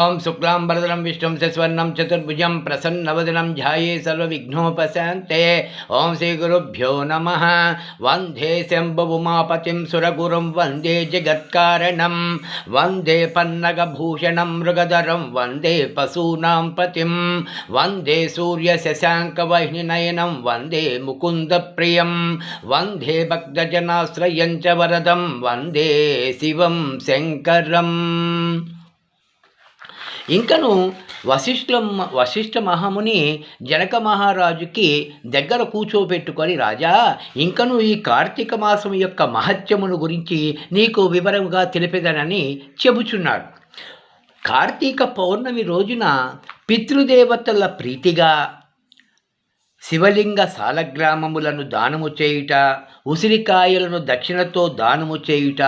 ఓం శుక్లాం వరదనం విష్ణుం శస్వర్ణం చతుర్భుజం ప్రసన్నవదనం ధ్యాయే సర్వవిఘ్నోపశాంతే. ఓం శ్రీ గురుభ్యో నమ. వందే శంభుమాపతిం సురగురుం వందే జగత్కారణం. వందే పన్నగభూషణం మృగధరం వందే పశూనాం పతిం. వందే సూర్య సూర్యశశాంకవహినయనం వందే ముకుందప్రియం వందే భక్తజనాశ్రయం చ వరదం వందే శివం శంకరం. ఇంకను వశిష్ఠ వశిష్ఠ మహాముని జనక మహారాజుకి దగ్గర కూర్చోబెట్టుకొని రాజా ఇంకను ఈ కార్తీక మాసం యొక్క మహత్యమును గురించి నీకు వివరంగా తెలిపేదనని చెబుచున్నాడు. కార్తీక పౌర్ణమి రోజున పితృదేవతల ప్రీతిగా శివలింగ సాలగ్రామములను దానము చేయుట ఉసిరికాయలను దక్షిణతో దానము చేయుట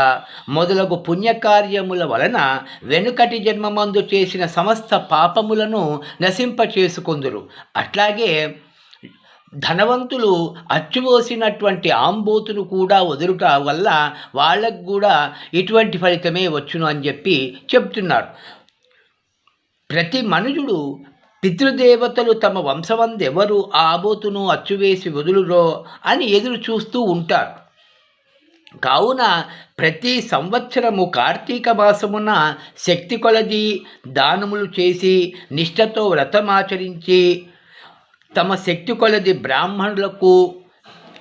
మొదలగు పుణ్యకార్యముల వలన వెనుకటి జన్మమందు చేసిన సమస్త పాపములను నశింపచేసుకుందురు. అట్లాగే ధనవంతులు అచ్చుపోసినటువంటి ఆంబోతును కూడా వదులుట వల్ల వాళ్ళకు కూడా ఇటువంటి ఫలితమే వచ్చును అని చెప్పి చెప్తున్నారు. ప్రతి మనుజుడు పితృదేవతలు తమ వంశమందెవరు? ఆ ఆబోతును అచ్చువేసి వదులురో? అని ఎదురు చూస్తూ ఉంటారు. కావున ప్రతి సంవత్సరము కార్తీక మాసమున శక్తి కొలది దానములు చేసి నిష్ఠతో వ్రతమాచరించి తమ శక్తి కొలది బ్రాహ్మణులకు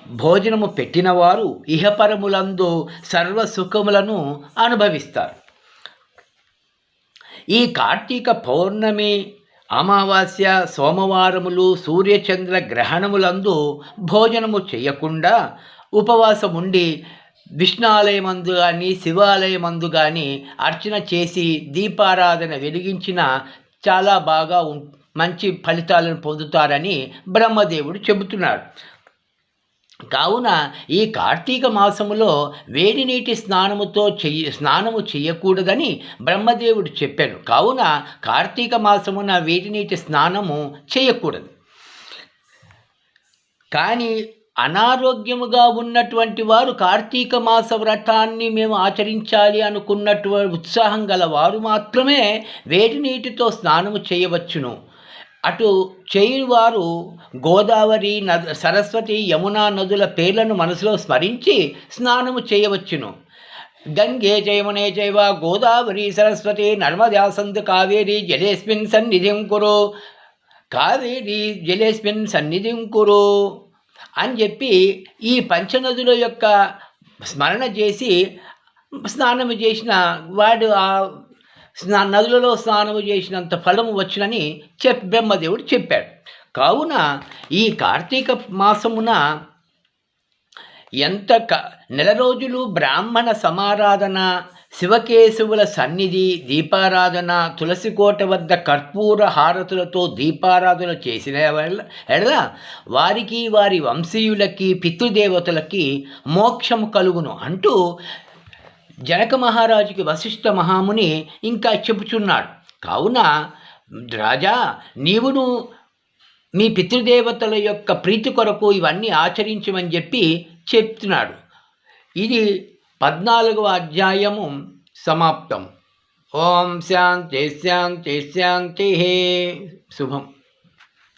భోజనము పెట్టినవారు ఇహపరములందు సర్వ సుఖములను అనుభవిస్తారు. ఈ కార్తీక పౌర్ణమి అమావాస్య సోమవారములు సూర్యచంద్ర గ్రహణములందు భోజనము చేయకుండా ఉపవాసముండి విష్ణాలయమందు కానీ శివాలయమందు కానీ అర్చన చేసి దీపారాధన వెలిగించిన చాలా బాగా మంచి ఫలితాలను పొందుతారని బ్రహ్మదేవుడు చెబుతున్నాడు. కావున ఈ కార్తీక మాసములో వేడి నీటి స్నానముతో చెయ్యి స్నానము చేయకూడదని బ్రహ్మదేవుడు చెప్పాడు. కావున కార్తీక మాసమున వేడి నీటి స్నానము చేయకూడదు కానీ అనారోగ్యముగా ఉన్నటువంటి వారు కార్తీక మాస వ్రతాన్ని మేము ఆచరించాలి అనుకున్నటువంటి ఉత్సాహం గల వారు మాత్రమే వేడి నీటితో స్నానము చేయవచ్చును. అటు చేయువారు గోదావరి నద సరస్వతి యమునా నదుల పేర్లను మనసులో స్మరించి స్నానము చేయవచ్చును. గంగే జయమునే జైవ గోదావరి సరస్వతి నర్మదా సంతు కావేరి జలేస్మిన్ సన్నిధిం కురు. కావేరి జలేస్మిన్ సన్నిధిం కురు అని చెప్పి ఈ పంచనదుల యొక్క స్మరణ చేసి స్నానము చేసిన వాడు ఆ స్నా నదులలో స్నానము చేసినంత ఫలము వచ్చునని చెప్ బ్రహ్మదేవుడు చెప్పాడు. కావున ఈ కార్తీక మాసమున ఎంత క నెల రోజులు బ్రాహ్మణ సమారాధన శివకేశవుల సన్నిధి దీపారాధన తులసి కోట వద్ద కర్పూర హారతులతో దీపారాధన చేసిన ఎడల వారికి వారి వంశీయులకి పితృదేవతలకి మోక్షము కలుగును అంటూ జనక మహారాజుకి వశిష్ఠ మహాముని ఇంకా చెబుచున్నాడు. కావున రాజా నీవును మీ పితృదేవతల యొక్క ప్రీతి కొరకు ఇవన్నీ ఆచరించమని చెప్పి చెప్తున్నాడు. ఇది పద్నాలుగవ అధ్యాయము సమాప్తం. ఓం శాంతి శాంతి శాంతి శుభం.